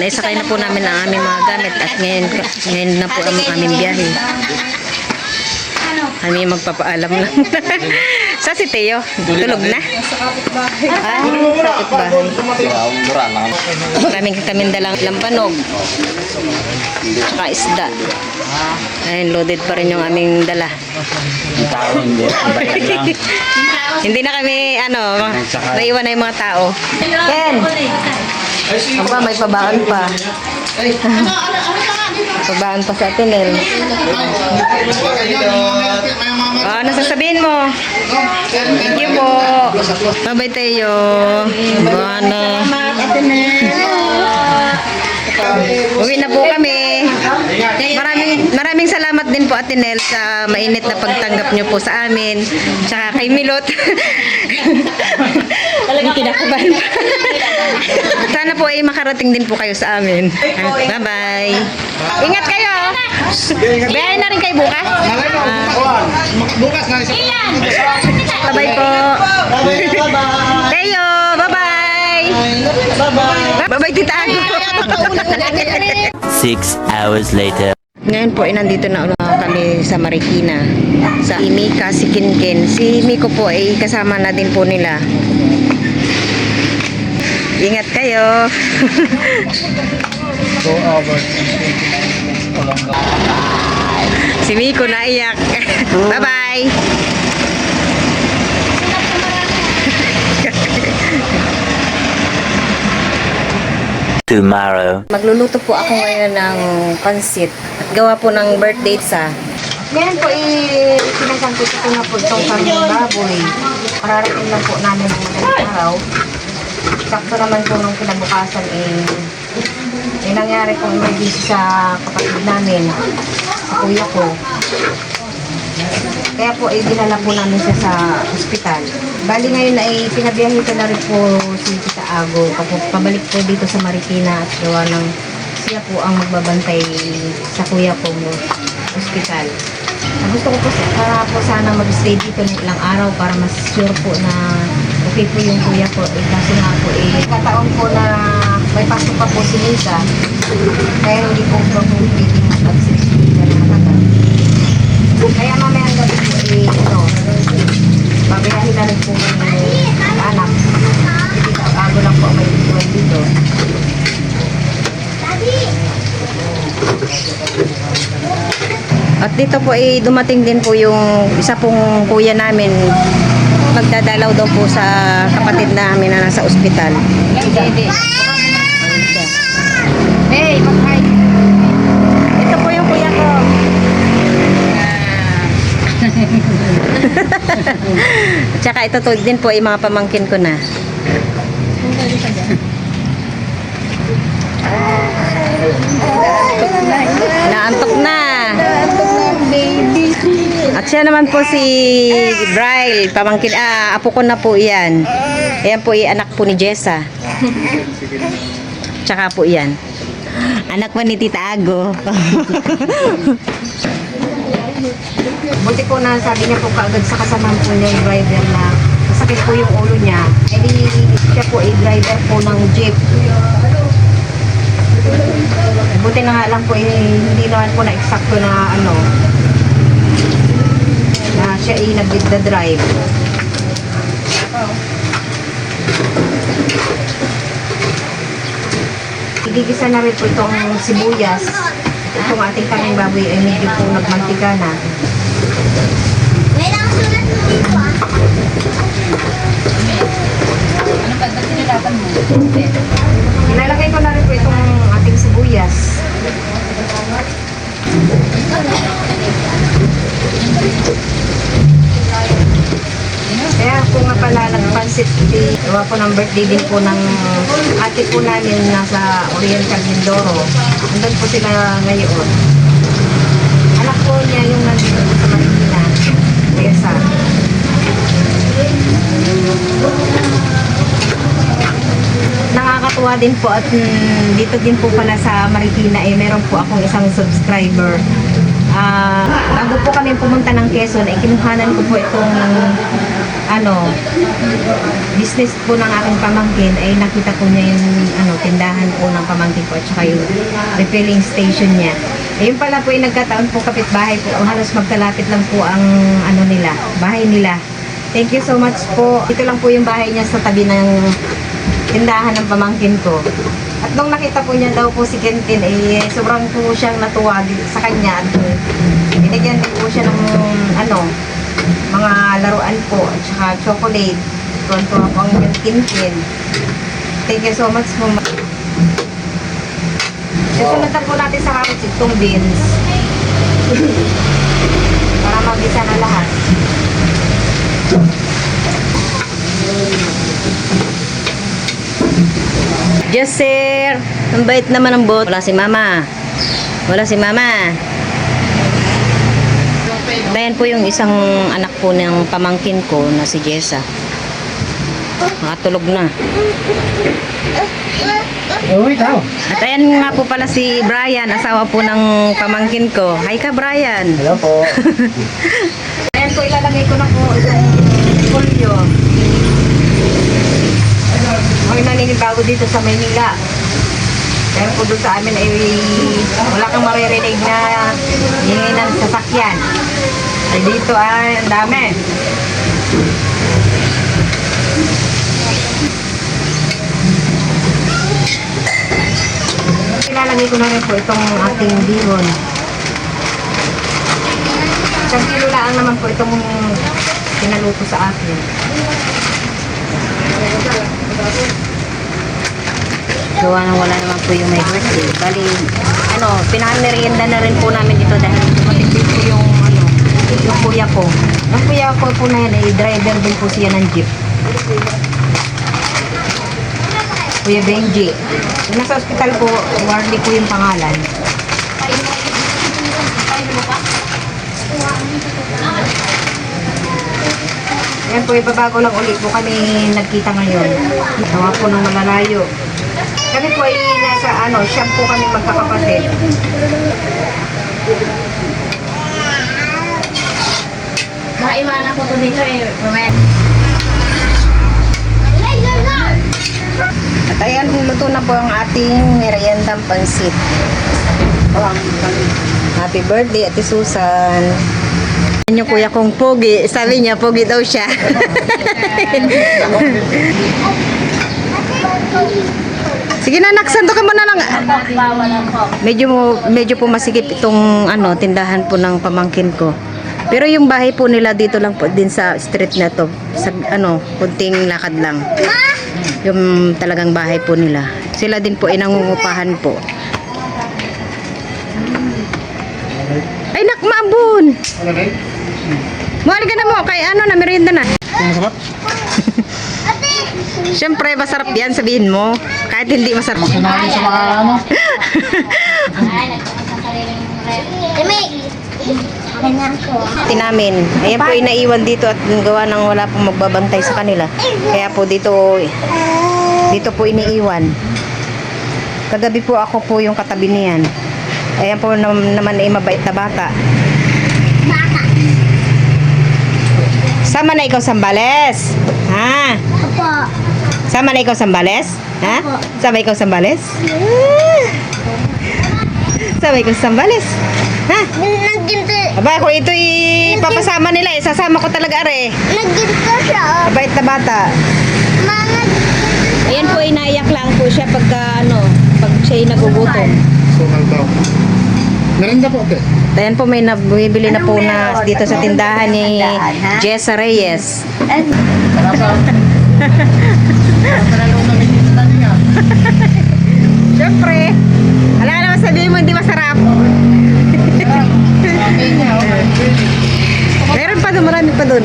naisakay na po namin ang aming mga gamit at ngayon, ngayon na po ang aming biyahe. Kami magpapaalam lang. Sa si Teo, tulog na? Ah, kapitbahay. Maraming kaming dalang lampanog. Tsaka isda. Ayun, loaded pa rin yung aming dala. Hindi na kami, ano, naiwan na yung mga tao. Ken! Aba, may pabaan pa. pabaan pa sa atin, El. Ah, ano sasabihin mo? Thank you po. Bye-bye tayo. Bana. Uwi na po kami. Maraming maraming salamat din po Ate Nel sa mainit na pagtanggap niyo po sa amin. Tsaka kay Milot. Talagang kinakabahan pa. Sana po ay makarating din po kayo sa amin. Bye-bye. Ingat kayo. Biyahe na rin kayo bukas. Bukas na isa. Bye-bye po. Teo, bye-bye. Bye-bye, Tita Ago. Six hours later. Ngayon po ay nandito na ulit kami sa Marikina. Sa Mika, si Kinkin. Si Miko po ay kasama na din po nila. Ingat kayo. Si Miko naiyak. Bye-bye. Tomorrow. Magluluto po ako ngayon ng pansit. At gawa po ng birthday sa Ngayon po, ipinasangkit ko na po itong karning baboy. Pararating lang po namin ng madaling araw. Sakto naman po nung kinabukasan eh, may nangyari pong emergency sa kapatid namin, sa kuya ko. Kaya po ay dinala po namin siya sa ospital. Bali ngayon ay pinabiyahin ko na rin po si Tita Ago. Papu- Pabalik po dito sa Marikina at gawa ng siya po ang magbabantay sa kuya ko mo ospital. Ah, Gusto ko po, para po sana mag-stay dito ng ilang araw para mas sure po na okay po yung kuya ko. Eh, kasi nga po eh, kataon po na may pasok pa po si Lisa. Kaya hindi po po po mag-absent siya na matagal. Kaya mamaya ang gabi po eh, ano, babayahin na rin po ng anak. Bago lang po may iwan dito. At dito po ay dumating din po yung isa pong kuya namin. Magdadalaw daw po sa kapatid namin na nasa ospital. Hey, mag-hi! Ito po yung kuya ko. Tsaka ito to din po ay mga pamangkin ko na. Naantok na. At siya naman po si Bryle, pamangkin, ah, apo ko na po iyan. Ayan po anak po ni Jessa. Tsaka po iyan. Anak po ni Tita Ago. Buti po na sabi niya po kaagad sa kasamahan po niya yung driver na masakit po yung ulo niya. Eh di siya po ay driver po ng jeep. Buti na nga lang po eh, hindi naman po na eksakto na ano na siya ay nag-drive. Igigisa na rin po itong sibuyas. Itong ating kaming baboy ay medyo po nagmantika na. Ilalagay ko na rin po itong ating sibuyas. Kaya po nga pala nagpansit di, gawa po ng birthday din po ng ate po namin nasa Oriental Mindoro. Andun po sila ngayon. Anak po niya yung nandito sa Marikina. Tessa. Nakakatuwa din po at mm, dito din po pala sa Marikina eh meron po akong isang subscriber. Ah, bago po kami pumunta ng Quezon, ay kinuhanan ko po itong ano, business po ng aking pamangkin ay nakita po niya yung ano, tindahan po ng pamangkin ko at saka yung refilling station niya. Ayun pala po yung nagkataon po kapitbahay po, halos magkalapit lang po ang ano nila, bahay nila. Thank you so much po. Ito lang po yung bahay niya sa tabi ng tindahan ng pamangkin ko. At nung nakita po niya daw po si Kentin, eh, sobrang po siyang natuwa sa kanya. At binigyan din po siya ng ano, mga laruan po at saka chocolate. Tuwan-tuwa po ang yung Kentin. Thank you so much po. Susunod na po natin sa carrots itong beans. Para mabisa na lahat. Yes, sir. Ang bait naman ng bot. Wala si mama. Wala si mama. Ayan po yung isang anak po ng pamangkin ko na si Jessa. Nakatulog na. Uy, tao. At ayan nga po pala si Brian, asawa po ng pamangkin ko. Hi ka, Brian. Hello po. Ayan po, ilalagay ko na po itong polyo. May naninibago dito sa Maynila. Dahil po doon sa amin ay wala kang maririnig na hingay ng sasakyan. Ay dito ay ang dami. Ilalagay ko na rin po itong ating bihon. Isang kilo lang naman po itong pinaluto sa akin. Gawa nang wala naman po yung may birthday. Bali, ano, pinamerienda na rin po namin ito dahil Matindi po yung ano, yung kuya ko. Ang kuya ko po na yan ay driver din po siya ng jeep. Kuya Benji. Yung nasa ospital po, Warley po yung pangalan. Yan po, ibabago lang ulit po kami nagkita ngayon. Tawa po ng malalayo. Kami po ay nasa ano, siyam po kami magkakapatid. Maiwanan ko to dito eh. Mamaya. At ayan, luto na po ang ating meriendang pansit. Happy birthday, Ate Susan. Yung kuya kong pogi. Sabi niya, pogi daw siya. Sige na, naksanto ka muna lang. Bawal ako. Medyo, medyo po masikip itong ano, tindahan po ng pamangkin ko. Pero yung bahay po nila dito lang po din sa street na to. Sa ano, kunting lakad lang. Yung talagang bahay po nila. Sila din po ay nangungupahan po. Ay nak, maabon! Ano? Muhali ka na mo, kay ano na, merienda na. Masarap? Siyempre, masarap yan, sabihin mo. Kahit hindi masarap. Sinabi sa mga ano? Ay, nagkakasariling rep. Dami! Ganyan ko. namin. Ayan po inaiwan dito at gawa ng wala pong magbabantay sa kanila. Kaya po dito dito po iniiwan. Kagabi po ako po yung katabi niyan. Ayan po nam- naman ay mabait na bata. Sama na ikaw sambales? Ha? Opo. Sama na ikaw sambales? Ha? Sama ikaw sambales? Sama ikaw sambales? Ha? Nagginto. Aba, kung ito papasama nila, eh, sasama ko talaga are. Nagginto siya. Mabait na bata. Mga Ayan po, inaiyak lang po siya pagka ano, pag siya'y nagugutom. Sumal daw. Merinda po, te. Ayan po, may nabibili na po na dito sa tindahan ni Jessa Reyes. Siyempre, wala naman sabihin mo hindi masarap. Meron pa doon, marami pa doon.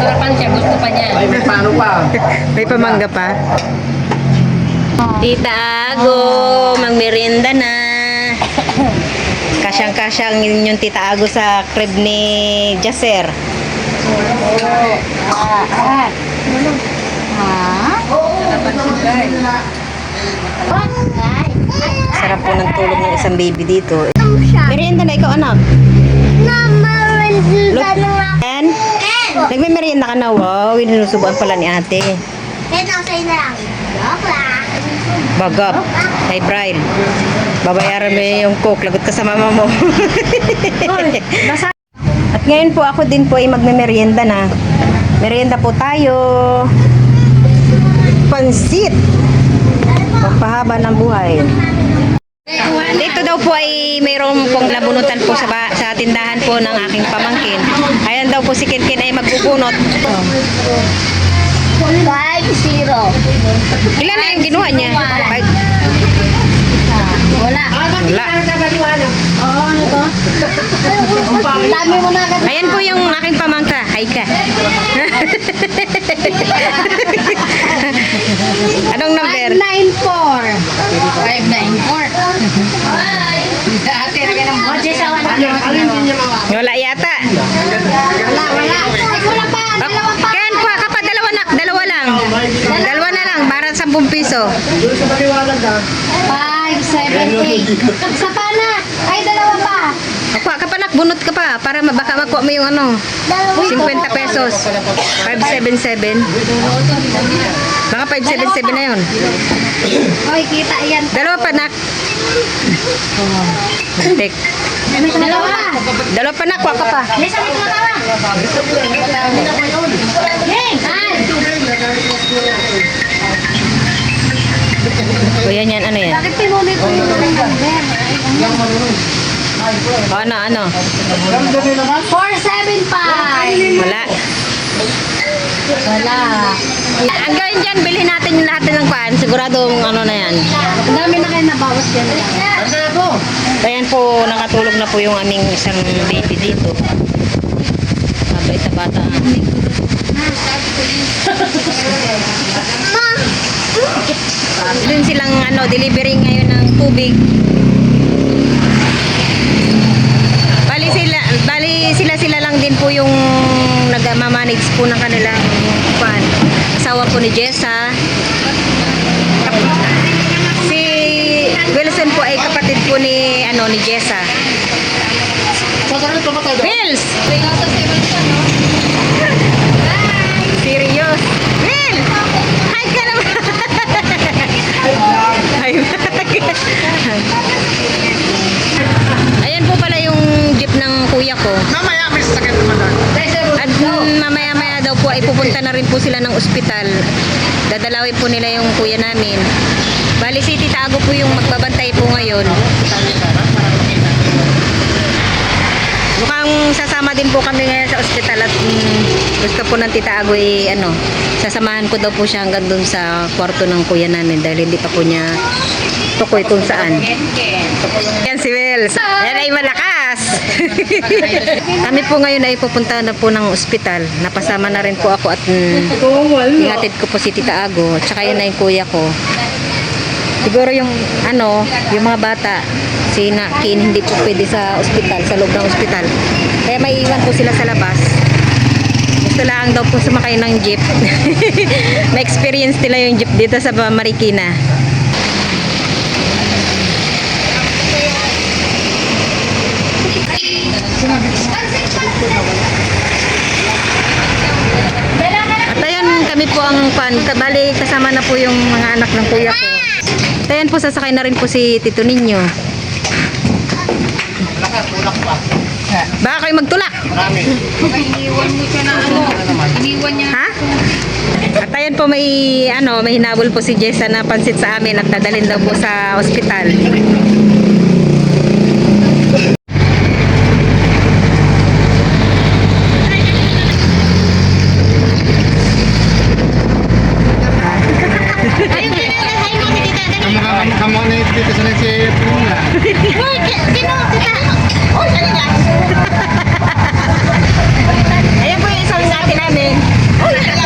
Sarapan siya, gusto pa niya. Ay, may paano pa? May pamangga pa. Tita Ago, magmerienda na. Kasyang-kasyang yung Tita Ago sa crib ni Jaser. Sarap po ng tulog ng isang baby dito. Merienda na ikaw anak. Ken? Nagme-merienda ka na, wow. Sinusubuan pala ni ate. Ito, sa'yo na lang. Joke lang. Bagap. Ay, Brian. Babayaran mo yung coke. Lagot ka sa mama mo. At ngayon po ako din po ay magme-merienda na. Merienda po tayo. Pansit. Pagpahaba ng buhay. Dito daw po ay mayroong pong labunutan po sa, ba, sa tindahan po ng aking pamangkin. Ayan daw po si Kinkin ay magbubunot. Oh. 5-0. Ilan na yung ginawa niya? Five. Wala. Wala. Oo, ano to? Dami mo na. Ayan po yung aking pamangka. Hi ka. Anong number? 594. 594. Ate, nagay ng bote sa wala. Wala yata. Wala, wala. Wala pa. Dalawa pa. 50 piso. 5, 70. Sa panak. Ay, dalawa pa. Kuha ka panak, bunot ka pa. Para baka makuha mo yung ano. 50 pesos. 577. Mga 577 na yun. Hoy, kita yan. Dalawa panak. Tek. Dalawa. Dalawa panak, kuha ka pa. Lisa, may tumatawa. Hey, man. O yan yan. Ano yan? Bakit pinulit ko yung number? O ano ano. 475. Wala. Wala. Ang gawin dyan, bilhin natin yung lahat ng pan. Siguradong ano na yan. Ang dami na kayo nabawas yan. Ayan po, nakatulog na po yung aming isang baby dito. Sabay sa bata. Doon silang ano, delivery ngayon ng tubig. Bali sila, bali sila sila lang din po yung nagmamanage po ng kanilang pan. Asawa po ni Jessa. Si Wilson po ay kapatid po ni ano ni Jessa. Wills! Serious? Will! Hi ka naman! Hi Ayan po pala yung jeep ng kuya ko. Mamaya, may sakit naman doon. At mamaya-maya daw po ay pupunta na rin po sila ng ospital. Dadalawin po nila yung kuya namin. Bali si Tita Ago po yung magbabantay po ngayon. Mukhang sasama din po kami ngayon sa ospital at mm, gusto po ng Tita Ago ay ano, sasamahan ko daw po siya hanggang dun sa kwarto ng kuya namin dahil hindi pa po niya tukoy kung saan. Yan si Wells. Yan ay malakas. Kami po ngayon ay pupunta na po ng ospital. Napasama na rin po ako at mm, ihatid ko po si Tita Ago. Tsaka yun na yung kuya ko. Siguro yung ano, yung mga bata, si Nakin hindi po pwede sa ospital, sa loob ng ospital. Kaya may iwan po sila sa labas. Gusto lang daw po sumakay ng jeep. may experience nila yung jeep dito sa Marikina. At ayan kami po ang pan. Bali kasama na po yung mga anak ng kuya ko. At ayan po sasakay na rin po si Tito Ninyo. Baka kayo magtulak. Iniwan mo siya na ano. Iniwan niya. Ha? At ayan po may ano, may hinabol po si Jessa na pansit sa amin at dadalhin daw po sa ospital. Na dito sa si Puna. Uy, sino? Uy, dali lang. Ayan yung natin namin. na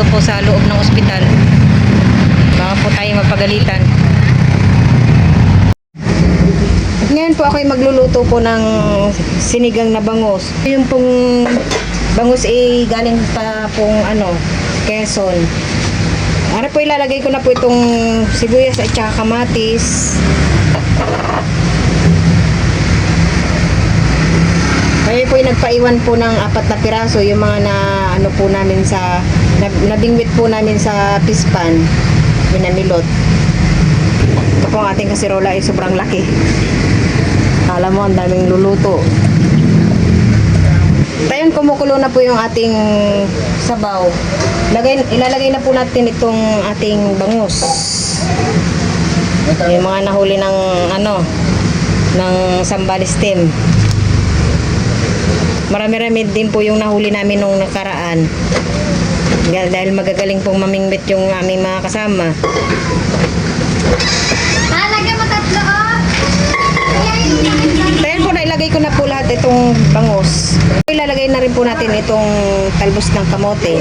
mag-video po sa loob ng ospital. Baka po tayo mapagalitan. Ngayon po ako'y magluluto po ng sinigang na bangus. Yung pong bangus ay galing pa pong ano, Quezon. Ano po ilalagay ko na po itong sibuyas at saka kamatis. Kaya po nagpaiwan po ng apat na piraso yung mga na ano po namin sa na, nabingwit po namin sa pispan binanilot. Ito po ang ating kasirola ay sobrang laki. Alam mo, ang daming luluto. Tayon, kumukulo na po yung ating sabaw. Lagay, ilalagay na po natin itong ating bangus. Yung mga nahuli ng ano, ng sambal stem. Marami-rami din po yung nahuli namin nung nakaraan. Dahil dahil magagaling pong mamingwit yung aming mga kasama. Ah, lagyan mo tatlo, oh. Dahil po nailagay ko na po lahat itong bangus. Ilalagay na rin po natin itong talbos ng kamote.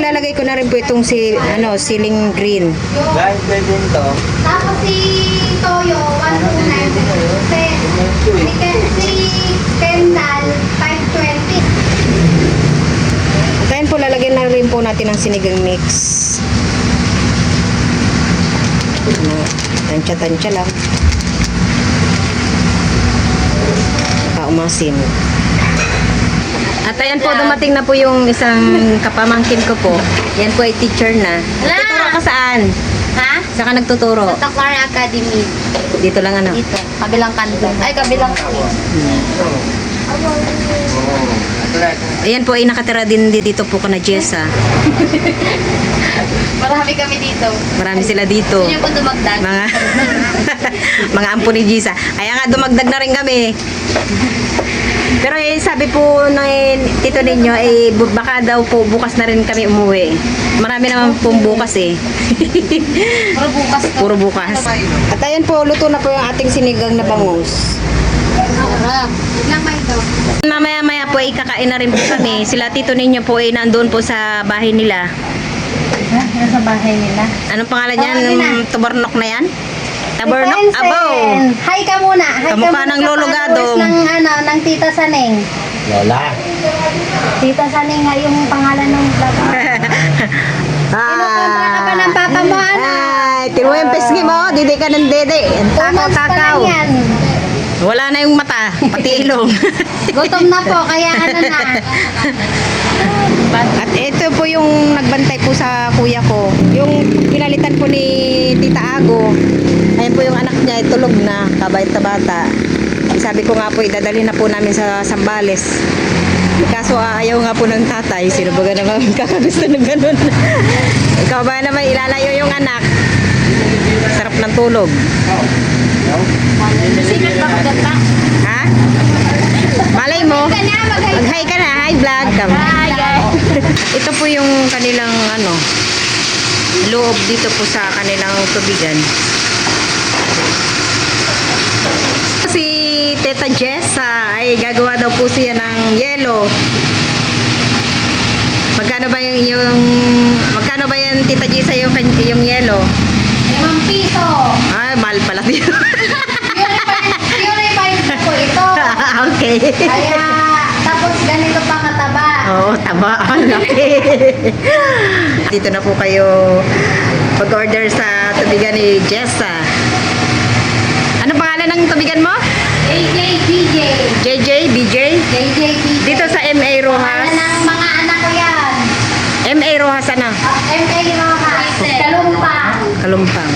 Ilalagay ko na rin po itong si ano, siling green. Guys, pwede nito. Tapos si Toyo, 129. Si, si, Ken- si Kendall, 520. Dahil po lalagyan na rin po natin ng sinigang mix. Ano, Tansya-tansya lang. Paumasin. At ayan po, dumating na po yung isang kapamangkin ko po. Yan po ay teacher na. Nagtuturo ka saan? Ha? Saan ka nagtuturo? Sa Taklar Academy. Dito lang ano? Dito. Kabilang kanto. Ay, kabilang kanto. Ayan po ay nakatira din di- dito po ka na Jessa. Marami kami dito. Marami sila dito. Sino po dumagdag? Mga mga ampo ni Jisa. Kaya nga dumagdag na rin kami. Pero eh, sabi po ng eh, tito ninyo, eh, bu- baka daw po bukas na rin kami umuwi. Marami naman pong bukas eh. Puro bukas to. Puro bukas. At ayan po, luto na po yung ating sinigang na bangus. Sarap. Lang ba ito? Mamaya-maya po ay kakain na rin po kami. Sila tito ninyo po ay nandoon po sa bahay nila. Nasa bahay nila. Anong pangalan niyan? Na. Yung Tubornok na yan? Tabornok? Abo! Hi ka muna. Hi Kamukha ka muna ng Lolo Gadong. ng, ano, ng Tita Saneng. Lola. Tita Saneng nga yung pangalan ng vlog. Kinukontra ka ba ng papa mo, ano? Ay, pesgi mo, didi ka ng dede. Takaw, pa takaw. lang yan. Wala na yung mata, pati ilong. Gutom na po, kaya ano na. At ito po yung nagbantay po sa kuya ko. Yung pinalitan po ni Tita Ago. Ayan po yung anak niya, ay tulog na, kabait na bata. Sabi ko nga po, idadali na po namin sa Sambales. Kaso ah, ayaw nga po ng tatay. Sino ba naman kakagusto ng ganun? Ikaw ba naman ilalayo yung anak? Sarap ng tulog. Sikat ba maganda? Ha? Malay mo. Mag-hi. Ka na. Hi, vlog. Come. Hi. Ito po yung kanilang ano, loob dito po sa kanilang tubigan. Si Teta Jessa ay gagawa daw po siya ng yelo. Magkano ba yung, yung magkano ba yan Tita Jessa yung, yung yelo? Piso. Ay, mahal pala dito. Purified po ito. okay. Kaya, tapos ganito pa kataba. Oo, tama. Ang laki. Dito na po kayo pag-order sa tubigan ni Jessa. Ano pangalan ng tubigan mo? AJ, BJ. JJ, BJ? JJ, BJ. Dito sa MA Pangalan Rojas. ng mga anak ko yan. MA Rojas ano? Uh, MA Rojas. Kalumpa. Kalumpang.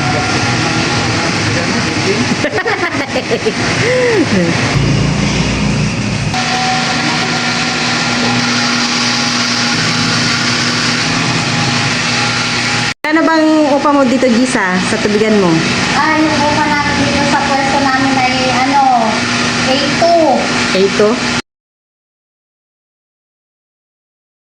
ano bang upa mo dito, Gisa, sa tubigan mo? Ah, yung upa namin dito sa pwesto namin ay ano, A2. Ito?